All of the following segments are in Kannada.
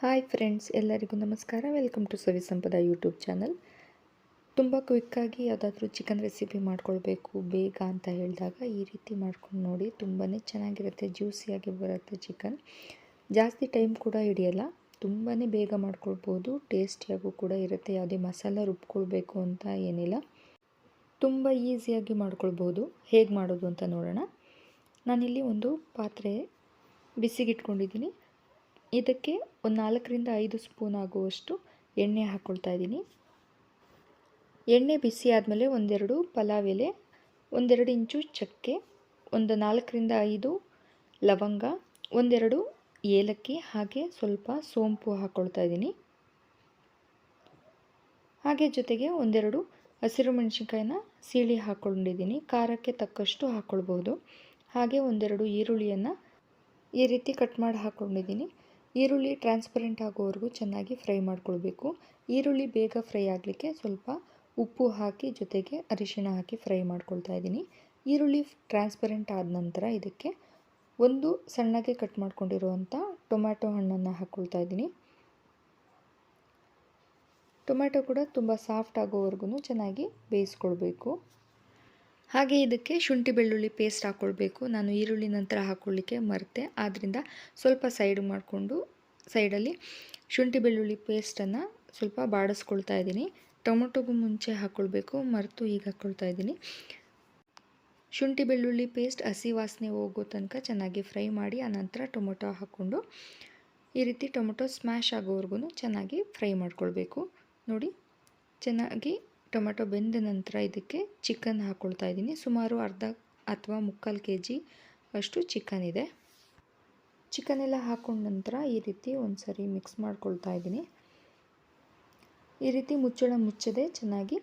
ಹಾಯ್ ಫ್ರೆಂಡ್ಸ್, ಎಲ್ಲರಿಗೂ ನಮಸ್ಕಾರ. Welcome to Savi Sampada YouTube channel. ತುಂಬ ಕ್ವಿಕ್ಕಾಗಿ ಯಾವುದಾದ್ರೂ ಚಿಕನ್ ರೆಸಿಪಿ ಮಾಡ್ಕೊಳ್ಬೇಕು, ಬೇಗ ಅಂತ ಹೇಳಿದಾಗ ಈ ರೀತಿ ಮಾಡ್ಕೊಂಡು ನೋಡಿ. ತುಂಬಾ ಚೆನ್ನಾಗಿರುತ್ತೆ, ಜ್ಯೂಸಿಯಾಗಿ ಬರುತ್ತೆ ಚಿಕನ್. ಜಾಸ್ತಿ ಟೈಮ್ ಕೂಡ ಹಿಡಿಯಲ್ಲ ತುಂಬಾ ಬೇಗ ಮಾಡ್ಕೊಳ್ಬೋದು, ಟೇಸ್ಟಿಯಾಗೂ ಕೂಡ ಇರುತ್ತೆ. ಯಾವುದೇ ಮಸಾಲ ರುಬ್ಕೊಳ್ಬೇಕು ಅಂತ ಏನಿಲ್ಲ. ತುಂಬ ಈಸಿಯಾಗಿ ಮಾಡ್ಕೊಳ್ಬೋದು. ಹೇಗೆ ಮಾಡೋದು ಅಂತ ನೋಡೋಣ. ನಾನಿಲ್ಲಿ ಒಂದು ಪಾತ್ರೆ ಬಿಸಿಗಿಟ್ಕೊಂಡಿದ್ದೀನಿ. ಇದಕ್ಕೆ ಒಂದು ನಾಲ್ಕರಿಂದ ಐದು ಸ್ಪೂನ್ ಆಗುವಷ್ಟು ಎಣ್ಣೆ ಹಾಕ್ಕೊಳ್ತಾ ಇದ್ದೀನಿ. ಎಣ್ಣೆ ಬಿಸಿ ಆದಮೇಲೆ ಒಂದೆರಡು ಪಲಾವ್ ಎಲೆ, ಒಂದೆರಡು ಇಂಚು ಚಕ್ಕೆ, ಒಂದು ನಾಲ್ಕರಿಂದ ಐದು ಲವಂಗ, ಒಂದೆರಡು ಏಲಕ್ಕಿ, ಹಾಗೆ ಸ್ವಲ್ಪ ಸೋಂಪು ಹಾಕ್ಕೊಳ್ತಾ ಇದ್ದೀನಿ. ಹಾಗೆ ಜೊತೆಗೆ ಒಂದೆರಡು ಹಸಿರು ಮೆಣಸಿನ್ಕಾಯಿನ ಸೀಳಿ ಹಾಕ್ಕೊಂಡಿದ್ದೀನಿ ಖಾರಕ್ಕೆ ತಕ್ಕಷ್ಟು ಹಾಕ್ಕೊಳ್ಬೋದು ಹಾಗೆ ಒಂದೆರಡು ಈರುಳ್ಳಿಯನ್ನು ಈ ರೀತಿ ಕಟ್ ಮಾಡಿ ಹಾಕ್ಕೊಂಡಿದ್ದೀನಿ ಈರುಳ್ಳಿ ಟ್ರಾನ್ಸ್ಪರೆಂಟ್ ಆಗೋವರೆಗೂ ಚೆನ್ನಾಗಿ ಫ್ರೈ ಮಾಡ್ಕೊಳ್ಬೇಕು. ಈರುಳ್ಳಿ ಬೇಗ ಫ್ರೈ ಆಗಲಿಕ್ಕೆ ಸ್ವಲ್ಪ ಉಪ್ಪು ಹಾಕಿ ಜೊತೆಗೆ ಅರಿಶಿಣ ಹಾಕಿ ಫ್ರೈ ಮಾಡ್ಕೊಳ್ತಾ ಇದ್ದೀನಿ. ಈರುಳ್ಳಿ ಟ್ರಾನ್ಸ್ಪರೆಂಟ್ ಆದ ನಂತರ ಇದಕ್ಕೆ ಒಂದು ಸಣ್ಣಗೆ ಕಟ್ ಮಾಡ್ಕೊಂಡಿರುವಂಥ ಟೊಮ್ಯಾಟೊ ಹಣ್ಣನ್ನು ಹಾಕ್ಕೊಳ್ತಾ ಇದ್ದೀನಿ. ಟೊಮ್ಯಾಟೊ ಕೂಡ ತುಂಬ ಸಾಫ್ಟ್ ಆಗೋವರೆಗೂ ಚೆನ್ನಾಗಿ ಬೇಯಿಸ್ಕೊಳ್ಬೇಕು. ಹಾಗೆ ಇದಕ್ಕೆ ಶುಂಠಿ ಬೆಳ್ಳುಳ್ಳಿ ಪೇಸ್ಟ್ ಹಾಕ್ಕೊಳ್ಬೇಕು ನಾನು ಈರುಳ್ಳಿ ನಂತರ ಹಾಕ್ಕೊಳ್ಳಿಕ್ಕೆ ಮರೆತೆ. ಆದ್ದರಿಂದ ಸ್ವಲ್ಪ ಸೈಡ್ ಮಾಡಿಕೊಂಡು ಸೈಡಲ್ಲಿ ಶುಂಠಿ ಬೆಳ್ಳುಳ್ಳಿ ಪೇಸ್ಟನ್ನು ಸ್ವಲ್ಪ ಬಾಡಿಸ್ಕೊಳ್ತಾ ಇದ್ದೀನಿ. ಟೊಮೊಟೊಗೂ ಮುಂಚೆ ಹಾಕ್ಕೊಳ್ಬೇಕು ಮರೆತು ಈಗ ಹಾಕ್ಕೊಳ್ತಾ ಇದ್ದೀನಿ. ಶುಂಠಿ ಬೆಳ್ಳುಳ್ಳಿ ಪೇಸ್ಟ್ ಹಸಿ ವಾಸನೆ ಹೋಗೋ ತನಕ ಚೆನ್ನಾಗಿ ಫ್ರೈ ಮಾಡಿ, ಆನಂತರ ಟೊಮೊಟೊ ಹಾಕ್ಕೊಂಡು ಈ ರೀತಿ ಟೊಮೊಟೊ ಸ್ಮ್ಯಾಶ್ ಆಗೋವರೆಗೂ ಚೆನ್ನಾಗಿ ಫ್ರೈ ಮಾಡ್ಕೊಳ್ಬೇಕು. ನೋಡಿ, ಚೆನ್ನಾಗಿ ಟೊಮೆಟೊ ಬೆಂದ ನಂತರ ಇದಕ್ಕೆ ಚಿಕನ್ ಹಾಕ್ಕೊಳ್ತಾ ಇದ್ದೀನಿ. ಸುಮಾರು ಅರ್ಧ ಅಥವಾ ಮುಕ್ಕಾಲು ಕೆ ಜಿ ಅಷ್ಟು ಚಿಕನ್ ಇದೆ. ಚಿಕನ್ ಎಲ್ಲ ಹಾಕೊಂಡ ನಂತರ ಈ ರೀತಿ ಒಂದು ಸರಿ ಮಿಕ್ಸ್ ಮಾಡ್ಕೊಳ್ತಾ ಇದ್ದೀನಿ. ಈ ರೀತಿ ಮುಚ್ಚಳ ಮುಚ್ಚದೆ ಚೆನ್ನಾಗಿ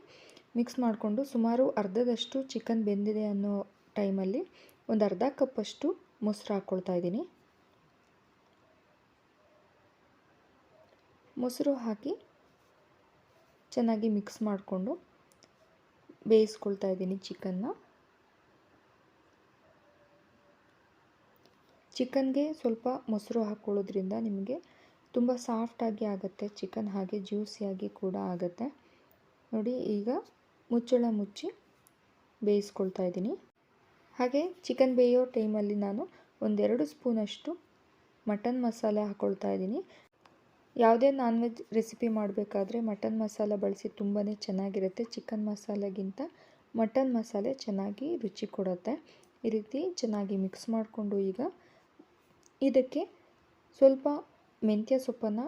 ಮಿಕ್ಸ್ ಮಾಡಿಕೊಂಡು ಸುಮಾರು ಅರ್ಧದಷ್ಟು ಚಿಕನ್ ಬೆಂದಿದೆ ಅನ್ನೋ ಟೈಮಲ್ಲಿ ಒಂದು ಅರ್ಧ ಕಪ್ಪಷ್ಟು ಮೊಸರು ಹಾಕ್ಕೊಳ್ತಾ ಇದ್ದೀನಿ. ಮೊಸರು ಹಾಕಿ ಚೆನ್ನಾಗಿ ಮಿಕ್ಸ್ ಮಾಡಿಕೊಂಡು ಬೇಯಿಸ್ಕೊಳ್ತಾ ಇದ್ದೀನಿ ಚಿಕನ್ನ. ಚಿಕನ್ಗೆ ಸ್ವಲ್ಪ ಮೊಸರು ಹಾಕ್ಕೊಳ್ಳೋದ್ರಿಂದ ನಿಮಗೆ ತುಂಬ ಸಾಫ್ಟಾಗಿ ಆಗುತ್ತೆ, ಚಿಕನ್ ಹಾಗೆ ಜ್ಯೂಸಿಯಾಗಿ ಕೂಡ ಆಗುತ್ತೆ. ನೋಡಿ, ಈಗ ಮುಚ್ಚಳ ಮುಚ್ಚಿ ಬೇಯಿಸ್ಕೊಳ್ತಾ ಇದ್ದೀನಿ. ಹಾಗೆ ಚಿಕನ್ ಬೇಯೋ ಟೈಮಲ್ಲಿ ನಾನು ಒಂದೆರಡು ಸ್ಪೂನಷ್ಟು ಮಟನ್ ಮಸಾಲೆ ಹಾಕ್ಕೊಳ್ತಾ ಇದ್ದೀನಿ. ಯಾವುದೇ ನಾನ್ ವೆಜ್ ರೆಸಿಪಿ ಮಾಡಬೇಕಾದ್ರೆ ಮಟನ್ ಮಸಾಲ ಬಳಸಿ ತುಂಬಾ ಚೆನ್ನಾಗಿರುತ್ತೆ. ಚಿಕನ್ ಮಸಾಲೆಗಿಂತ ಮಟನ್ ಮಸಾಲೆ ಚೆನ್ನಾಗಿ ರುಚಿ ಕೊಡುತ್ತೆ. ಈ ರೀತಿ ಚೆನ್ನಾಗಿ ಮಿಕ್ಸ್ ಮಾಡಿಕೊಂಡು ಈಗ ಇದಕ್ಕೆ ಸ್ವಲ್ಪ ಮೆಂತ್ಯ ಸೊಪ್ಪನ್ನು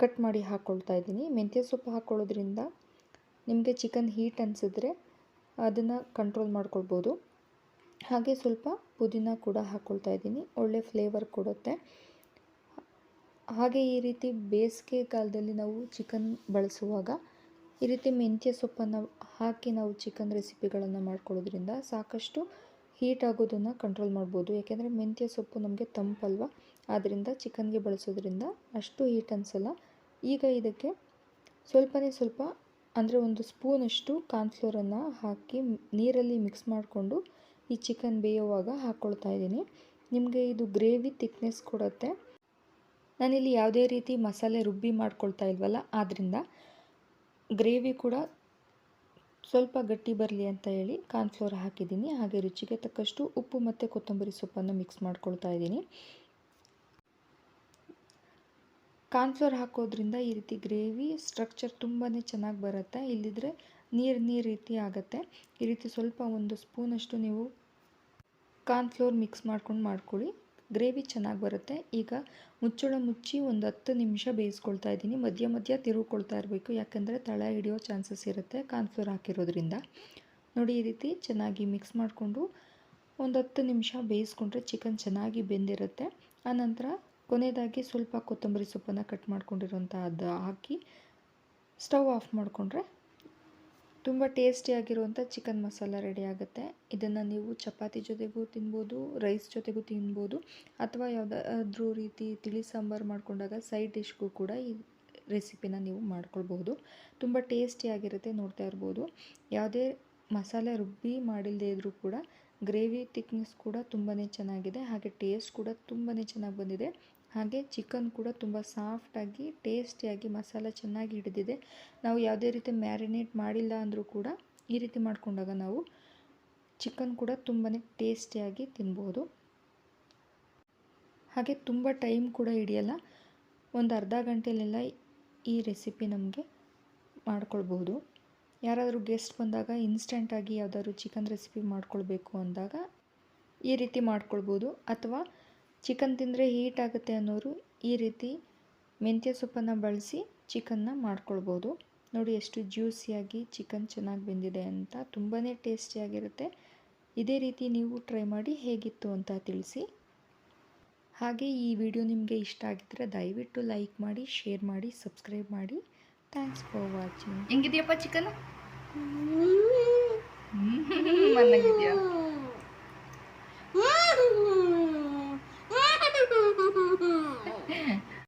ಕಟ್ ಮಾಡಿ ಹಾಕ್ಕೊಳ್ತಾ ಇದ್ದೀನಿ. ಮೆಂತ್ಯ ಸೊಪ್ಪು ಹಾಕ್ಕೊಳ್ಳೋದ್ರಿಂದ ನಿಮಗೆ ಚಿಕನ್ ಹೀಟ್ ಅನಿಸಿದ್ರೆ ಅದನ್ನು ಕಂಟ್ರೋಲ್ ಮಾಡ್ಕೊಳ್ಬೋದು. ಹಾಗೆ ಸ್ವಲ್ಪ ಪುದೀನ ಕೂಡ ಹಾಕ್ಕೊಳ್ತಾ ಇದ್ದೀನಿ. ಒಳ್ಳೆ ಫ್ಲೇವರ್ ಕೊಡುತ್ತೆ. ಹಾಗೆ ಈ ರೀತಿ ಬೇಸಿಗೆ ಕಾಲದಲ್ಲಿ ನಾವು ಚಿಕನ್ ಬಳಸುವಾಗ, ಈ ರೀತಿ ಮೆಂತ್ಯ ಸೊಪ್ಪನ್ನು ಹಾಕಿ ನಾವು ಚಿಕನ್ ರೆಸಿಪಿಗಳನ್ನು ಮಾಡ್ಕೊಳ್ಳೋದ್ರಿಂದ ಸಾಕಷ್ಟು ಹೀಟ್ ಆಗೋದನ್ನು ಕಂಟ್ರೋಲ್ ಮಾಡ್ಬೋದು. ಯಾಕೆಂದರೆ ಮೆಂತ್ಯ ಸೊಪ್ಪು ನಮಗೆ ತಂಪಲ್ವ? ಆದ್ದರಿಂದ ಚಿಕನ್ಗೆ ಬಳಸೋದ್ರಿಂದ ಅಷ್ಟು ಹೀಟ್ ಅನಿಸಲ್ಲ. ಈಗ ಇದಕ್ಕೆ ಸ್ವಲ್ಪನೇ ಸ್ವಲ್ಪ, ಅಂದರೆ ಒಂದು ಸ್ಪೂನಷ್ಟು ಕಾರ್ನ್ಫ್ಲೋರನ್ನು ಹಾಕಿ ನೀರಲ್ಲಿ ಮಿಕ್ಸ್ ಮಾಡಿಕೊಂಡು ಈ ಚಿಕನ್ ಬೇಯುವಾಗ ಹಾಕ್ಕೊಳ್ತಾ ಇದ್ದೀನಿ. ನಿಮಗೆ ಇದು ಗ್ರೇವಿ ತಿಕ್ನೆಸ್ ಕೊಡುತ್ತೆ. ನಾನಿಲ್ಲಿ ಯಾವುದೇ ರೀತಿ ಮಸಾಲೆ ರುಬ್ಬಿ ಮಾಡ್ಕೊಳ್ತಾ ಇಲ್ವಲ್ಲ ಆದ್ದರಿಂದ ಗ್ರೇವಿ ಕೂಡ ಸ್ವಲ್ಪ ಗಟ್ಟಿ ಬರಲಿ ಅಂತ ಹೇಳಿ ಕಾರ್ನ್ಫ್ಲೋರ್ ಹಾಕಿದ್ದೀನಿ. ಹಾಗೆ ರುಚಿಗೆ ತಕ್ಕಷ್ಟು ಉಪ್ಪು ಮತ್ತು ಕೊತ್ತಂಬರಿ ಸೊಪ್ಪನ್ನು ಮಿಕ್ಸ್ ಮಾಡ್ಕೊಳ್ತಾ ಇದ್ದೀನಿ. ಕಾರ್ನ್ಫ್ಲೋರ್ ಹಾಕೋದ್ರಿಂದ ಈ ರೀತಿ ಗ್ರೇವಿ ಸ್ಟ್ರಕ್ಚರ್ ತುಂಬಾ ಚೆನ್ನಾಗಿ ಬರುತ್ತೆ. ಇಲ್ಲಿದ್ರೆ ನೀರು ನೀರು ರೀತಿ ಆಗುತ್ತೆ. ಈ ರೀತಿ ಸ್ವಲ್ಪ ಒಂದು ಸ್ಪೂನಷ್ಟು ನೀವು ಕಾರ್ನ್ಫ್ಲೋರ್ ಮಿಕ್ಸ್ ಮಾಡ್ಕೊಂಡು ಮಾಡ್ಕೊಳ್ಳಿ. ಗ್ರೇವಿ ಚೆನ್ನಾಗಿ ಬರುತ್ತೆ. ಈಗ ಮುಚ್ಚಳ ಮುಚ್ಚಿ ಒಂದು ಹತ್ತು ನಿಮಿಷ ಬೇಯಿಸ್ಕೊಳ್ತಾ ಇದ್ದೀನಿ. ಮಧ್ಯ ಮಧ್ಯ ತಿರುಗಿಕೊಳ್ತಾ ಇರಬೇಕು. ಯಾಕಂದರೆ ತಳ ಹಿಡಿಯೋ ಚಾನ್ಸಸ್ ಇರುತ್ತೆ ಕಾನ್ಫ್ಲೋರ್ ಹಾಕಿರೋದ್ರಿಂದ. ನೋಡಿ, ಈ ರೀತಿ ಚೆನ್ನಾಗಿ ಮಿಕ್ಸ್ ಮಾಡಿಕೊಂಡು ಒಂದು ಹತ್ತು ನಿಮಿಷ ಬೇಯಿಸ್ಕೊಂಡ್ರೆ ಚಿಕನ್ ಚೆನ್ನಾಗಿ ಬೆಂದಿರುತ್ತೆ. ಆನಂತರ ಕೊನೆಯದಾಗಿ ಸ್ವಲ್ಪ ಕೊತ್ತಂಬರಿ ಸೊಪ್ಪನ್ನು ಕಟ್ ಮಾಡ್ಕೊಂಡಿರೋಂಥ ಅದು ಹಾಕಿ ಸ್ಟವ್ ಆಫ್ ಮಾಡಿಕೊಂಡ್ರೆ ತುಂಬ ಟೇಸ್ಟಿಯಾಗಿರುವಂಥ ಚಿಕನ್ ಮಸಾಲ ರೆಡಿ ಆಗುತ್ತೆ. ಇದನ್ನು ನೀವು ಚಪಾತಿ ಜೊತೆಗೂ ತಿನ್ಬೋದು ರೈಸ್ ಜೊತೆಗೂ ತಿನ್ಬೋದು, ಅಥವಾ ಯಾವುದಾದ್ರೂ ರೀತಿ ತಿಳಿ ಸಾಂಬಾರು ಮಾಡಿಕೊಂಡಾಗ ಸೈಡ್ ಡಿಶ್ಗೂ ಕೂಡ ಈ ರೆಸಿಪಿನ ನೀವು ಮಾಡ್ಕೊಳ್ಬಹುದು ತುಂಬ ಟೇಸ್ಟಿಯಾಗಿರುತ್ತೆ ನೋಡ್ತಾ ಇರ್ಬೋದು. ಯಾವುದೇ ಮಸಾಲೆ ರುಬ್ಬಿ ಮಾಡಿಲ್ಲದೆ ಇದ್ದರೂ ಕೂಡ, ಗ್ರೇವಿ ತಿಕ್ನೆಸ್ ಕೂಡ ತುಂಬಾ ಚೆನ್ನಾಗಿದೆ, ಹಾಗೆ ಟೇಸ್ಟ್ ಕೂಡ ತುಂಬಾ ಚೆನ್ನಾಗಿ ಬಂದಿದೆ. ಹಾಗೆ ಚಿಕನ್ ಕೂಡ ತುಂಬ ಸಾಫ್ಟಾಗಿ ಟೇಸ್ಟಿಯಾಗಿ ಮಸಾಲ ಚೆನ್ನಾಗಿ ಹಿಡಿದಿದೆ. ನಾವು ಯಾವುದೇ ರೀತಿ ಮ್ಯಾರಿನೇಟ್ ಮಾಡಿಲ್ಲ ಅಂದರೂ ಕೂಡ ಈ ರೀತಿ ಮಾಡಿಕೊಂಡಾಗ ನಾವು ಚಿಕನ್ ಕೂಡ ತುಂಬಾ ಟೇಸ್ಟಿಯಾಗಿ ತಿನ್ಬೋದು. ಹಾಗೆ ತುಂಬ ಟೈಮ್ ಕೂಡ ಹಿಡಿಯಲ್ಲ. ಒಂದು ಅರ್ಧ ಗಂಟೆಯಲ್ಲೆಲ್ಲ ಈ ರೆಸಿಪಿ ನಮಗೆ ಮಾಡ್ಕೊಳ್ಬೋದು. ಯಾರಾದರೂ ಗೆಸ್ಟ್ ಬಂದಾಗ ಇನ್ಸ್ಟೆಂಟಾಗಿ ಯಾವುದಾದ್ರು ಚಿಕನ್ ರೆಸಿಪಿ ಮಾಡ್ಕೊಳ್ಬೇಕು ಅಂದಾಗ ಈ ರೀತಿ ಮಾಡ್ಕೊಳ್ಬೋದು. ಅಥವಾ ಚಿಕನ್ ತಿಂದರೆ ಹೀಟ್ ಆಗುತ್ತೆ ಅನ್ನೋರು ಈ ರೀತಿ ಮೆಂತ್ಯ ಸೊಪ್ಪನ್ನು ಬಳಸಿ ಚಿಕನ್ನ ಮಾಡ್ಕೊಳ್ಬೋದು ನೋಡಿ ಎಷ್ಟು ಜ್ಯೂಸಿಯಾಗಿ ಚಿಕನ್ ಚೆನ್ನಾಗಿ ಬೆಂದಿದೆ ಅಂತ ತುಂಬಾ ಟೇಸ್ಟಿಯಾಗಿರುತ್ತೆ ಇದೇ ರೀತಿ ನೀವು ಟ್ರೈ ಮಾಡಿ ಹೇಗಿತ್ತು ಅಂತ ತಿಳಿಸಿ ಹಾಗೆ ಈ ವಿಡಿಯೋ ನಿಮಗೆ ಇಷ್ಟ ಆಗಿದ್ದರೆ ದಯವಿಟ್ಟು ಲೈಕ್ ಮಾಡಿ ಶೇರ್ ಮಾಡಿ ಸಬ್ಸ್ಕ್ರೈಬ್ ಮಾಡಿ ಥ್ಯಾಂಕ್ಸ್ ಫಾರ್ ವಾಚಿಂಗ್ ಹೆಂಗಿದೆಯಪ್ಪ ಚಿಕನ್ ಮನ್ನಾಗಿದೆಯಾ